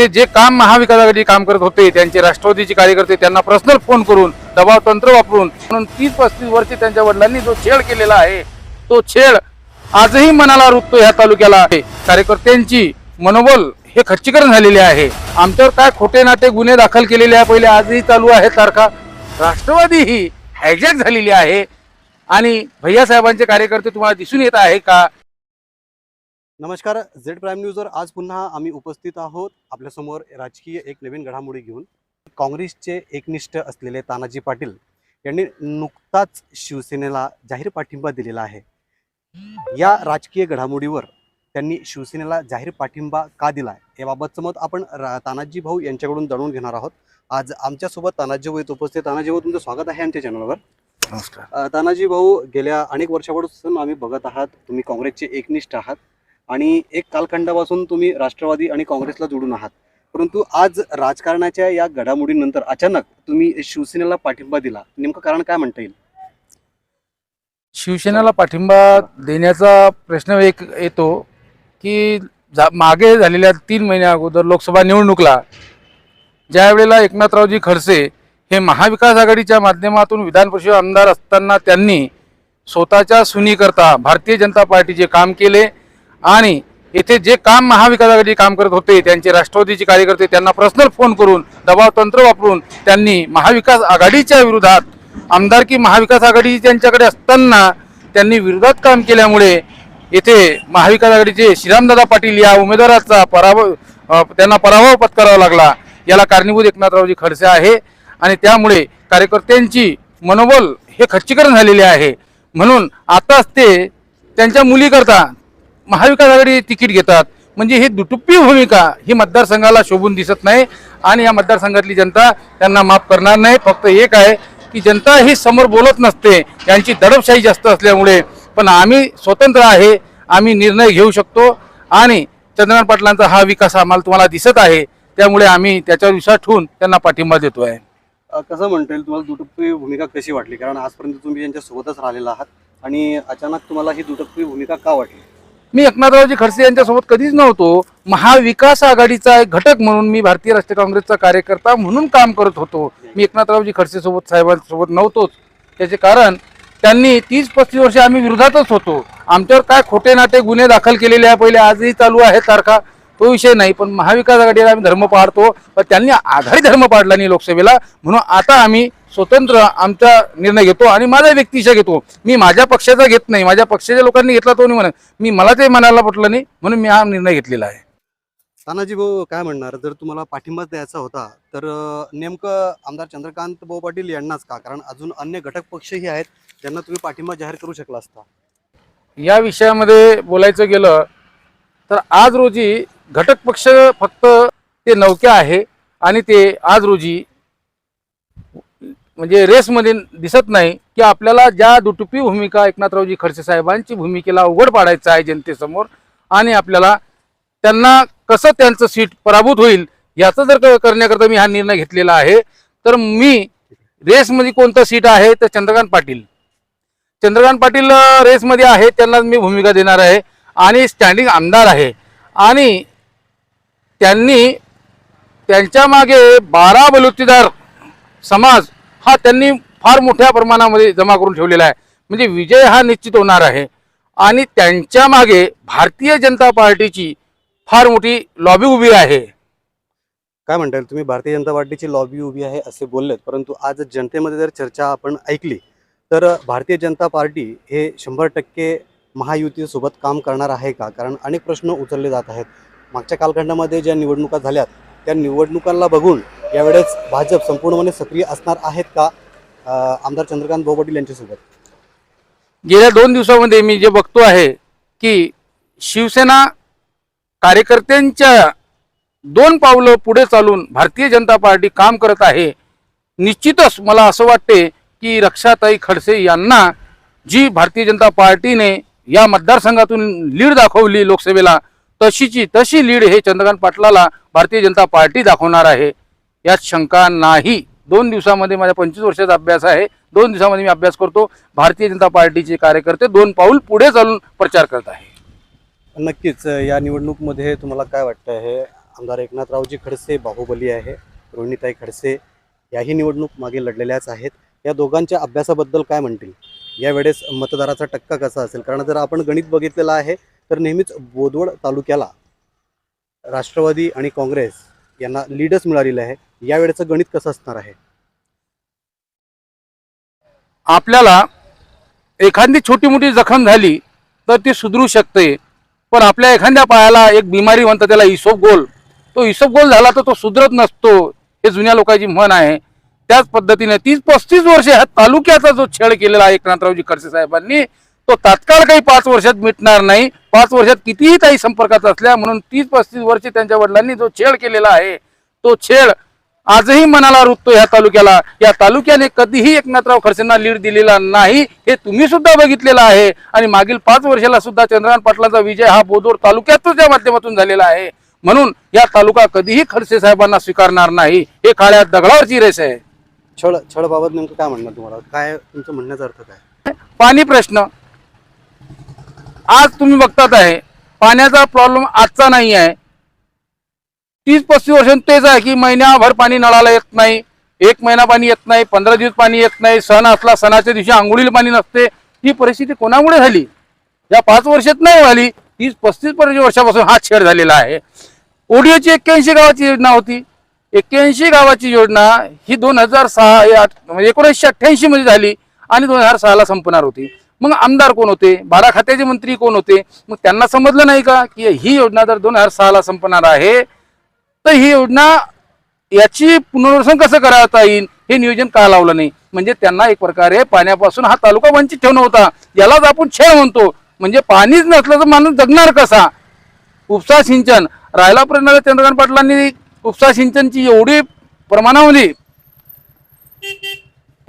ते जे काम महाविकास आघाडी काम करत होते त्यांचे राष्ट्रवादीचे कार्यकर्ते त्यांना पर्सनल फोन करून दबाव तंत्र वापरून म्हणून तीस पस्तीस वर्षे त्यांच्या वडिलांनी जो छेड केलेला आहे तो छेड आजही मनाला रुततो ह्या तालुक्याला. आहे कार्यकर्त्यांची मनोबल हे खच्चीकरण झालेले आहे. आमच्यावर काय खोटे नाटे गुन्हे दाखल केलेले आहे पहिले आजही चालू आहे सारखा. राष्ट्रवादी ही हायजॅक झालेली आहे. आणि भैया साहेबांचे कार्यकर्ते तुम्हाला दिसून येत आहे का? नमस्कार झेड प्राईम न्यूजवर आज पुन्हा आम्ही उपस्थित आहोत आपल्यासमोर राजकीय एक नवीन घडामोडी घेऊन. काँग्रेसचे एकनिष्ठ असलेले तानाजी पाटील यांनी नुकताच शिवसेनेला जाहीर पाठिंबा दिलेला आहे. या राजकीय घडामोडीवर त्यांनी शिवसेनेला जाहीर पाठिंबा का दिला आहे याबाबतचं मत आपण तानाजी भाऊ यांच्याकडून जाणून घेणार आहोत. आज आमच्यासोबत तानाजी भाऊ येत उपस्थित. तानाजी भाऊ तुमचं स्वागत आहे आमच्या चॅनलवर नमस्कार. तानाजी भाऊ गेल्या अनेक वर्षापासून आम्ही बघत आहात तुम्ही काँग्रेसचे एकनिष्ठ आहात. आणि एक कालखंडापासून तुम्ही राष्ट्रवादी आणि काँग्रेसला जोडून आहात. परंतु आज राजकारणाच्या या घडामोडीनंतर अचानक तुम्ही शिवसेनेला पाठिंबा दिला. नेमकं कारण काय म्हणता येईल? शिवसेनेला पाठिंबा देण्याचा प्रश्न एक येतो की जा मागे झालेल्या तीन महिन्या अगोदर लोकसभा निवडणुकला ज्यावेळेला एकनाथरावजी खडसे हे महाविकास आघाडीच्या माध्यमातून विधान परिषद आमदार असताना त्यांनी स्वतःच्या सुनीकरता भारतीय जनता पार्टीचे काम केले. आणि येथे जे काम महाविकास आघाडी काम करत होते त्यांचे राष्ट्रवादीचे कार्यकर्ते त्यांना पर्सनल फोन करून दबाव तंत्र वापरून त्यांनी महाविकास आघाडीच्या विरोधात आमदारकी महाविकास आघाडी त्यांच्याकडे असताना त्यांनी विरोधात काम केल्यामुळे येथे महाविकास आघाडीचे श्रीरामदादा पाटील या उमेदवाराचा पराभव त्यांना पराभव पत्करावा लागला. याला कारणीभूत एकनाथरावजी खडसे आहे. आणि त्यामुळे कार्यकर्त्यांची मनोबल हे खच्चीकरण झालेले आहे. म्हणून आताच ते त्यांच्या मुलीकरता महाविकास आघाडी तिकीट घेतात. म्हणजे ही दुटुप्पी भूमिका ही मतदारसंघाला शोभून दिसत नाही आणि या मतदारसंघातली जनता त्यांना माफ करणार नाही. फक्त एक आहे की जनता ही समोर बोलत नसते. यांची दडपशाही जास्त असल्यामुळे. पण आम्ही स्वतंत्र आहे. आम्ही निर्णय घेऊ शकतो. आणि चंद्रकांत पाटलांचा हा विकास आम्हाला तुम्हाला दिसत आहे. त्यामुळे आम्ही त्याच्यावर विश्वास ठेवून त्यांना पाठिंबा देतो आहे कसं म्हणता येईल तुम्हाला दुटप्पी भूमिका कशी वाटली? कारण आजपर्यंत तुम्ही यांच्यासोबतच राहिलेला आहात. आणि अचानक तुम्हाला ही दुटप्पी भूमिका का वाटली? मी एकनाथरावजी खडसे यांच्यासोबत कधीच नव्हतो. महाविकास आघाडीचा एक घटक म्हणून मी भारतीय राष्ट्रीय काँग्रेसचा कार्यकर्ता म्हणून काम करत होतो. मी एकनाथरावजी खडसे सोबत साहेबांसोबत नव्हतोच. त्याचे कारण त्यांनी तीस पस्तीस वर्ष आम्ही विरोधातच होतो. आमच्यावर काय खोटे नाटे गुन्हे दाखल केलेले आहे पहिले आजही चालू आहे सारखा तो विषय नाही. पण महाविकास आघाडीला आम्ही धर्म पाळतो पण त्यांनी आघाडी धर्म पाडला नाही लोकसभेला. म्हणून आता आम्ही स्वतंत्र आमचा निर्णय घेतो आणि माझा व्यक्तिशा घेतो. मी माझ्या पक्षाचा घेत नाही. माझ्या पक्षाच्या लोकांनी घेतला तो नाही म्हणत. मी मला ते मनाला पटलं नाही म्हणून मी हा निर्णय घेतलेला आहे. तानाजी भाऊ काय म्हणणार? जर तुम्हाला पाठिंबाच द्यायचा होता तर नेमकं आमदार चंद्रकांत भाऊ पाटील यांनाच का? कारण अजून अन्य घटक पक्षही आहेत ज्यांना तुम्ही पाठिंबा जाहीर करू शकला असता. या विषयामध्ये बोलायचं गेलं तर आज रोजी घटक पक्ष फक्त ते नौक्या आहे आणि ते आज रोजी म्हणजे रेसमध्ये दिसत नाही की आपल्याला ज्या दुटुपी भूमिका एकनाथरावजी खडसे साहेबांची भूमिकेला उघड पाडायचं आहे जनतेसमोर आणि आपल्याला त्यांना कसं त्यांचं सीट पराभूत होईल याचं जर क- करण्याकरता मी हा निर्णय घेतलेला आहे तर मी रेसमध्ये कोणतं सीट आहे तर चंद्रकांत पाटील. चंद्रकांत पाटील रेसमध्ये आहे त्यांना मी भूमिका देणार आहे आणि स्टँडिंग आमदार आहे. आणि त्यांनी त्यांच्या मागे बारा बलुतेदार समाज हा त्यांनी फार मोठ्या प्रमाणामध्ये जमा करून ठेवलेला आहे. म्हणजे विजय हा निश्चित होणार आहे. आणि त्यांच्या मागे भारतीय जनता पार्टीची फार मोठी लॉबी उभी आहे. काय म्हणता येईल तुम्ही भारतीय जनता पार्टीची लॉबी उभी आहे असे बोललेत परंतु आज जनतेमध्ये जर चर्चा आपण ऐकली तर भारतीय जनता पार्टी हे शंभर टक्के महायुतीसोबत काम करणार आहे का? कारण अनेक प्रश्न उचलले जात आहेत. मागच्या कालखंडामध्ये ज्या निवडणुका झाल्यात त्या निवडणुकांना बघून यावेळेस भाजप संपूर्णपणे सक्रिय असणार आहेत का? आमदार चंद्रकांत भाऊ पाटील यांच्यासोबत. गेल्या दोन दिवसामध्ये मी जे बघतो आहे की शिवसेना कार्यकर्त्यांच्या दोन पावलं पुढे चालून भारतीय जनता पार्टी काम करत आहे. निश्चितच मला असं वाटते की रक्षाताई खडसे यांना जी भारतीय जनता पार्टीने या मतदारसंघातून लीड दाखवली लोकसभेला तशीची तशी लीड हे चंद्रकांत पाटलाला भारतीय जनता पार्टी दाखवणार आहे. यात शंका नाही. दोन दिवसामध्ये माझ्या पंचवीस वर्षाचा अभ्यास आहे. दोन दिवसामध्ये मी अभ्यास करतो. भारतीय जनता पार्टीचे कार्यकर्ते दोन पाऊल पुढे चालून प्रचार करत आहे. नक्कीच या निवडणूकमध्ये तुम्हाला काय वाटतं हे आमदार एकनाथरावजी खडसे बाहुबली आहे रोहिणीताई खडसे याही निवडणूक मागे लढलेल्याच आहेत. या दोघांच्या अभ्यासाबद्दल काय म्हणतील? यावेळेस मतदाराचा टक्का कसा असेल? कारण जर आपण गणित बघितलेलं आहे तर नेहमीच बोदवड तालुक्याला राष्ट्रवादी आणि काँग्रेस यांना लीडच मिळालेलं आहे. यावेळेचं गणित कसं असणार आहे? आपल्याला एखादी छोटी मोठी जखम झाली तर ती सुधरू शकते. पण आपल्या एखाद्या पायाला एक बिमारी म्हणतात त्याला इसोप गोल तो इसोप गोल झाला तर तो सुधरत नसतो हे जुन्या लोकांची म्हण आहे. त्याच पद्धतीने तीस पस्तीस वर्ष ह्या तालुक्याचा जो छेड केलेला आहे एकनाथरावजी खडसे साहेबांनी तो तात्काळ काही पाच वर्षात मिटणार नाही. पाच वर्षात कितीही काही संपर्कात असल्या म्हणून तीस पस्तीस वर्ष त्यांच्या वडिलांनी जो छेड केलेला आहे तो छेड आजही मनाला रुततो ह्या तालुक्याला. या तालुक्याने कधीही एकनाथराव खडसेंना लीड दिलेला नाही हे तुम्ही सुद्धा बघितलेलं आहे. आणि मागील पाच वर्षाला सुद्धा चंद्रकांत पाटलांचा विजय हा बोदोर तालुक्यातच या माध्यमातून झालेला आहे. म्हणून या तालुका कधीही खडसे साहेबांना स्वीकारणार नाही. हे काळ्या दगडावरची रेस आहे. छळ छळबाबत नेमकं काय म्हणणार तुम्हाला? काय तुमचं म्हणण्याचा अर्थ काय? पाणी प्रश्न. आज तुम्ही बघतात आहे पाण्याचा प्रॉब्लेम आजचा नाही आहे. तीस पस्तीस वर्ष तेच आहे की महिन्याभर पाणी नळाला येत नाही एक महिना पाणी येत नाही पंधरा दिवस पाणी येत नाही सण असला सणाच्या दिवशी आंघोळीला पाणी नसते. ही परिस्थिती कोणामुळे झाली? या पाच वर्षात नाही झाली. तीस पस्तीस वर्षापासून हा छेड झालेला आहे. ओडिओची एक्क्याऐंशी गावाची योजना होती. एक्क्याऐंशी गावाची योजना ही दोन हजार सहा म्हणजे एकोणीसशे अठ्ठ्याऐंशी मध्ये झाली आणि दोन हजार सहाला संपणार होती. मग आमदार कोण होते? बारा खात्याचे मंत्री कोण होते? मग त्यांना समजलं नाही का की ही योजना जर दोन हजार सहाला संपणार आहे? तर ही योजना याची पुनर्वसन कसं करता येईल? हे नियोजन का लावलं नाही? म्हणजे त्यांना एक प्रकारे पाण्यापासून हा तालुका वंचित ठेवणं होता. यालाच आपण छेड म्हणतो. म्हणजे पाणीच नसलं तर माणूस जगणार कसा? उपसा सिंचन. राहिला प्रश्न चंद्रकांत पाटलांनी उपसा सिंचनची एवढी प्रमाणामध्ये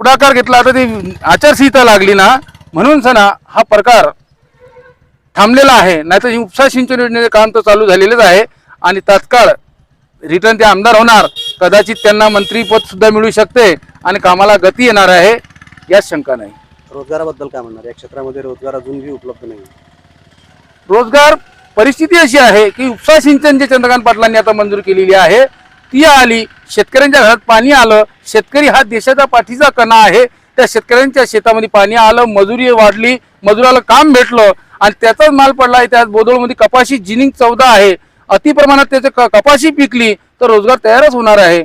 पुढाकार घेतला आता ती आचारसंहिता लागली ना? म्हणून सना हा प्रकार थांबलेला आहे. नाहीतर ही उपसा सिंचन योजनेचे काम तर चालू झालेलेच आहे. आणि तात्काळ रिटर्न ते आमदार होणार. कदाचित त्यांना मंत्रीपद सुद्धा मिळू शकते आणि कामाला गती येणार आहे यात शंका नाही. रोजगाराबद्दल काय म्हणणार? या क्षेत्रामध्ये रोजगार अजूनही उपलब्ध नाही. रोजगार परिस्थिती अशी आहे की उपसा सिंचन जे चंद्रकांत पाटलांनी आता मंजूर केलेली आहे ती आली शेतकऱ्यांच्या घरात पाणी आलं शेतकरी हा देशाचा पाठीचा कणा आहे त्या शेतकऱ्यांच्या शेतामध्ये पाणी आलं मजुरी वाढली मजुराला काम भेटलं आणि त्याचाच माल पडला आहे. त्यात बोदोळमध्ये कपाशी जिनिंग चौदा आहे. अति प्रमाणात त्याचं क- कपाशी पिकली तर रोजगार तयारच होणार आहे.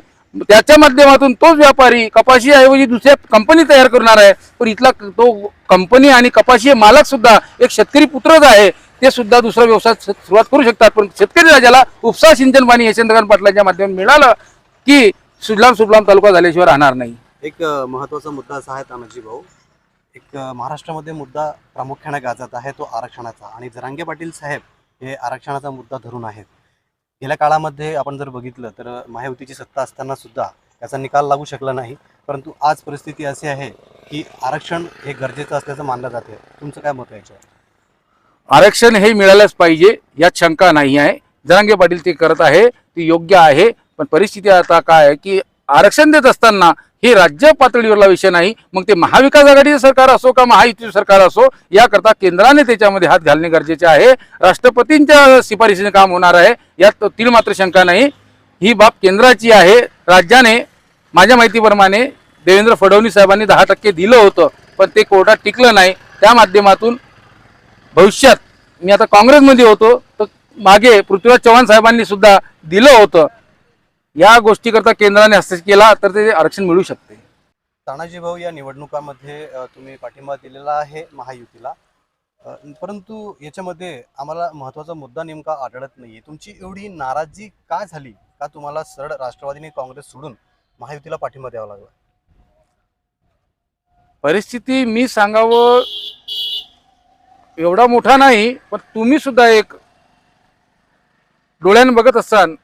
त्याच्या माध्यमातून तोच व्यापारी कपाशी ऐवजी दुसऱ्या कंपनी तयार करणार आहे. पण इथला तो कंपनी आणि कपाशी मालक सुद्धा एक शेतकरी पुत्रच आहे. ते सुद्धा दुसरा व्यवसाय सुरुवात करू शकतात. पण शेतकरी राजाला उपसा सिंचन पाणी यशवंतकांत पाटलांच्या माध्यमातून मिळालं की सुजलाम सुफलाम तालुका झाल्याशिवाय राहणार नाही. एक महत्त्वाचा मुद्दा असा आहे तानाजी भाऊ. एक महाराष्ट्रामध्ये मुद्दा प्रामुख्याने गाजत आहे तो आरक्षणाचा. आणि जरांगे पाटील साहेब हे आरक्षणाचा मुद्दा धरून आहेत. गेल्या काळामध्ये आपण जर बघितलं तर महायुतीची सत्ता असताना सुद्धा याचा निकाल लागू शकला नाही. परंतु आज परिस्थिती अशी आहे की आरक्षण हे गरजेचं असल्याचं मानलं जाते तुमचं काय मत आहे याच्यावर? आरक्षण हे मिळालंच पाहिजे यात शंका नाही आहे. जरांगे पाटील ते करत आहे ते योग्य आहे. पण परिस्थिती आता काय आहे की आरक्षण देत असताना हे राज्य पातळीवरला विषय नाही. मग ते महाविकास आघाडीचं सरकार असो का महायुतीचं सरकार असो याकरता केंद्राने त्याच्यामध्ये हात घालणे गरजेचे आहे. राष्ट्रपतींच्या शिफारशीने काम होणार आहे. यात तील मात्र शंका नाही. ही बाब केंद्राची आहे. राज्याने माझ्या माहितीप्रमाणे देवेंद्र फडणवीस साहेबांनी दहा टक्के दिलं होतं पण ते कोर्टात टिकलं नाही. त्या माध्यमातून भविष्यात मी आता काँग्रेसमध्ये होतो तर मागे पृथ्वीराज चव्हाण साहेबांनी सुद्धा दिलं होतं. या गोष्टीकरता केंद्राने हस्तक्षेप केला तर ते आरक्षण मिळू शकते. तानाजी भाऊ या निवडणुकामध्ये तुम्ही पाठिंबा दिलेला आहे महायुतीला. परंतु याच्यामध्ये आम्हाला महत्त्वाचा मुद्दा नेमका आढळत नाहीये. तुमची एवढी नाराजी का झाली? का तुम्हाला सरळ राष्ट्रवादीने काँग्रेस सोडून महायुतीला पाठिंबा द्यावा लागला? परिस्थिती मी सांगावं एवढा मोठा नाही पण तुम्ही सुद्धा एक डोळ्याने बघत असाल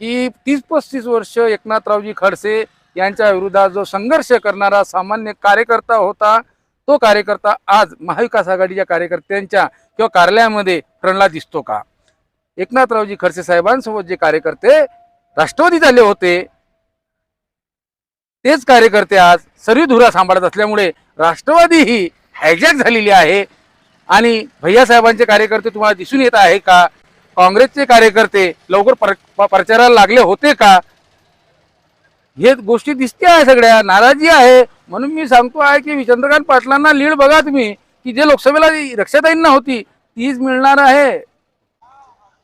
की तीस पस्तीस वर्ष एकनाथरावजी खडसे यांच्या विरोधात जो संघर्ष करणारा सामान्य कार्यकर्ता होता तो कार्यकर्ता आज महाविकास आघाडीच्या कार्यकर्त्यांच्या किंवा कार्यालयामध्ये फ्रंटला दिसतो का? एकनाथरावजी खडसे साहेबांसोबत जे कार्यकर्ते राष्ट्रवादी झाले होते तेच कार्यकर्ते आज सर्व धुरा सांभाळत असल्यामुळे राष्ट्रवादी ही हायजॅक झालेली आहे. आणि भैया साहेबांचे कार्यकर्ते तुम्हाला दिसून येत आहे का? काँग्रेसचे कार्यकर्ते लवकर प्रचाराला लागले होते का? हे गोष्टी दिसते आहे सगळ्या नाराजी आहे. म्हणून मी सांगतो आहे की चंद्रकांत पाटलांना लीड बघा तुम्ही की जे लोकसभेला रक्षाताईंना होती तीच मिळणार आहे.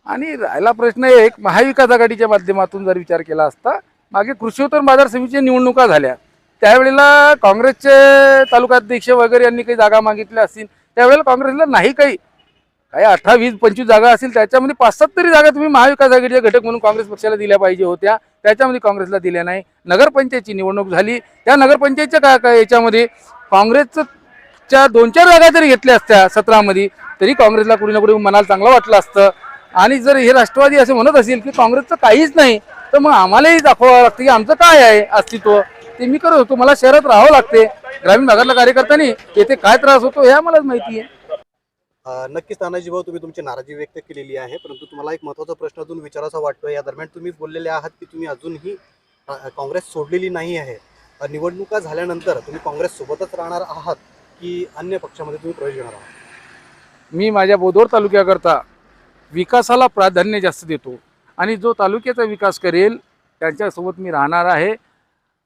आणि राहिला प्रश्न एक महाविकास आघाडीच्या माध्यमातून जर विचार केला असता मागे कृषी बाजार समितीच्या निवडणुका झाल्या. त्यावेळेला काँग्रेसचे तालुकाध्यक्ष वगैरे यांनी काही जागा मागितल्या असतील त्यावेळेला काँग्रेसला नाही काही. अठरा वीस पंचवीस जागा असतील त्याच्यामध्ये पाच सात तरी जागा तुम्ही महाविकास आघाडीचे घटक म्हणून काँग्रेस पक्षाला दिल्या पाहिजे होत्या. त्याच्यामध्ये काँग्रेसला दिल्या नाही. नगरपंचायतची निवडणूक झाली. त्या नगरपंचायतच्या का का याच्यामध्ये काँग्रेसच्या दोन चार जागा जरी घेतल्या असत्या सतरामध्ये तरी काँग्रेसला कुठे ना कुठे मनाला चांगलं वाटलं असतं. आणि जर हे राष्ट्रवादी असे म्हणत असेल की काँग्रेसचं काहीच नाही तर मग आम्हालाही दाखवावं लागतं की आमचं काय आहे अस्तित्व. ते मी करत होतो. मला शहरात राहावं लागते. ग्रामीण भागातल्या कार्यकर्त्यांनी येथे काय त्रास होतो हे आम्हालाच माहिती आहे. नक्कीच तानाजी भाऊ तुम्ही तुमची नाराजी व्यक्त केलेली आहे परंतु तुम्हाला एक महत्त्वाचा प्रश्न अजून विचारासा वाटतो या दरम्यान तुम्ही बोललेले आहात की तुम्ही अजूनही काँग्रेस सोडलेली नाही आहे. निवडणुका झाल्यानंतर तुम्ही काँग्रेस सोबतच राहणार आहात की अन्य पक्षामध्ये तुम्ही प्रवेश घेणार आहात? मी माझ्या बोदोर तालुक्याकरता विकासाला प्राधान्य जास्त देतो आणि जो तालुक्याचा विकास करेल त्यांच्यासोबत मी राहणार आहे.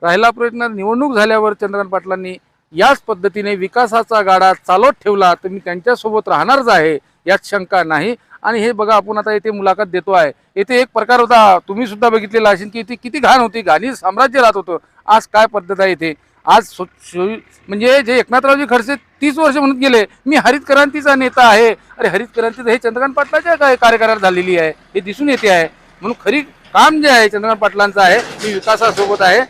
राहिला प्रयत्न निवडणूक झाल्यावर चंद्रकांत पाटलांनी याच पद्धतीने विकासाचा गाडा चालवत ठेवला तर मी त्यांच्यासोबत राहणारच आहे यात शंका नाही. आणि हे बघा आपण आता येथे मुलाखत देतो आहे. येथे एक प्रकार होता तुम्ही सुद्धा बघितलेला असेल की इथे किती घाण होती घाणी साम्राज्य राहत होतं. आज काय पद्धत आहे इथे? आज म्हणजे जे एकनाथरावजी खडसे तीस वर्ष म्हणत गेले मी हरित क्रांतीचा नेता आहे. अरे हरित क्रांती हे चंद्रकांत पाटलाच्या काय कार्यकाळात झालेली आहे हे दिसून येते आहे. म्हणून खरी काम जे आहे चंद्रकांत पाटलांचं आहे मी विकासासोबत आहे.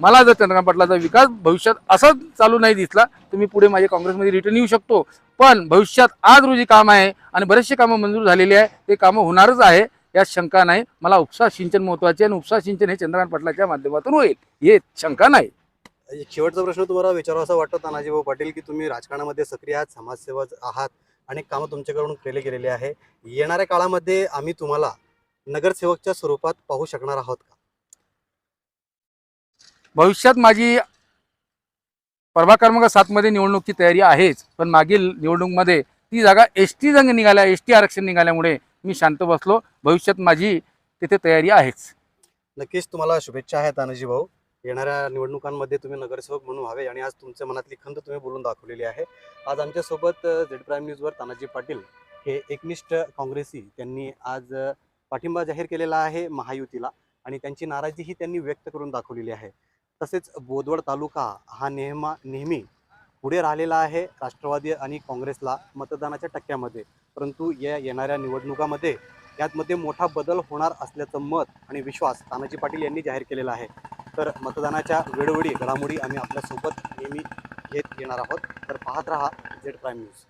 मला जर चंद्रकांत पाटलाचा विकास भविष्यात असाच चालू नाही दिसला तर मी पुढे माझ्या काँग्रेसमध्ये रिटर्न येऊ शकतो. पण भविष्यात आज रोजी काम आहे आणि बरेचसे कामं मंजूर झालेली आहे ते कामं होणारच आहे यात शंका नाही. मला उपसा सिंचन महत्त्वाचे आणि उपसा सिंचन हे चंद्रकांत पाटलाच्या माध्यमातून होईल. हे शंका नाही. शेवटचा प्रश्न तुम्हाला विचारावा असं वाटतं तानाजीभाऊ पाटील की तुम्ही राजकारणामध्ये सक्रिय आहात समाजसेवा आहात अनेक कामं तुमच्याकडून केले गेलेले आहे. येणाऱ्या काळामध्ये आम्ही तुम्हाला नगरसेवकच्या स्वरूपात पाहू शकणार आहोत का? भविष्यात माझी प्रभाग क्रमांक सातमध्ये निवडणूकची तयारी आहेच पण मागील निवडणूकमध्ये ती जागा एस टी जंग निघाल्या एस टी आरक्षण निघाल्यामुळे मी शांत बसलो. भविष्यात माझी तिथे तयारी आहेच. नक्कीच तुम्हाला शुभेच्छा आहेत तानाजी भाऊ. येणाऱ्या निवडणुकांमध्ये तुम्ही नगरसेवक म्हणून व्हावे आणि आज तुमच्या मनातली खंत तुम्ही बोलून दाखवलेली आहे. आज आमच्यासोबत झेड प्राईम न्यूजवर तानाजी पाटील हे एकनिष्ठ काँग्रेसी त्यांनी आज पाठिंबा जाहीर केलेला आहे महायुतीला आणि त्यांची नाराजीही त्यांनी व्यक्त करून दाखवलेली आहे. तसेच बोदवड तालुका हा नेहमा नेहमी पुढे राहिलेला आहे राष्ट्रवादी आणि काँग्रेसला मतदानाच्या टक्क्यामध्ये. परंतु या येणाऱ्या निवडणुकामध्ये यातमध्ये मोठा बदल होणार असल्याचं मत आणि विश्वास तानाजी पाटील यांनी जाहीर केलेला आहे. तर मतदानाच्या वेळोवेळी घडामोडी आम्ही आपल्यासोबत नेहमी घेत येणार आहोत. तर पाहत रहा झेड प्राईम न्यूज